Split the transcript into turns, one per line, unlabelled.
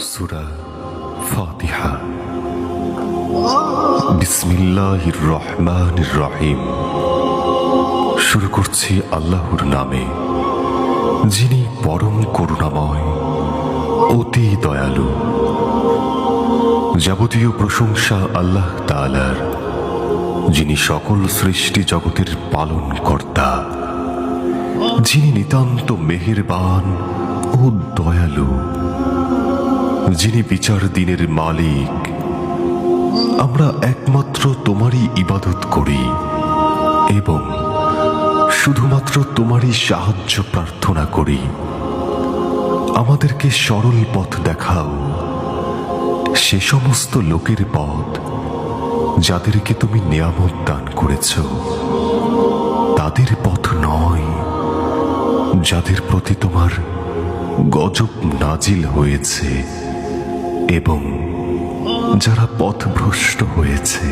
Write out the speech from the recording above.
সুরা ফাতিহা। রহমানির রহিম শুরু করছি আল্লাহর নামে, যিনি পরম করুণাময়, অতি দয়ালু। যাবতীয় প্রশংসা আল্লাহ তাআলার, যিনি সকল সৃষ্টি জগতের পালন কর্তা যিনি নিতান্ত মেহেরবান ও দয়ালু। যিনি বিচার দিনের মালিক, আমরা একমাত্র তোমারই ইবাদত করি এবং শুধুমাত্র তোমারই সাহায্য প্রার্থনা করি। আমাদেরকে সরল পথ দেখাও। সে সমস্ত লোকের পথ যাদেরকে তুমি নিয়ামত দান করেছ, তাদের পথ নয়, যাদের প্রতি তোমার গজব নাজিল হয়েছে। এবং যারা পথভ্রষ্ট হয়েছে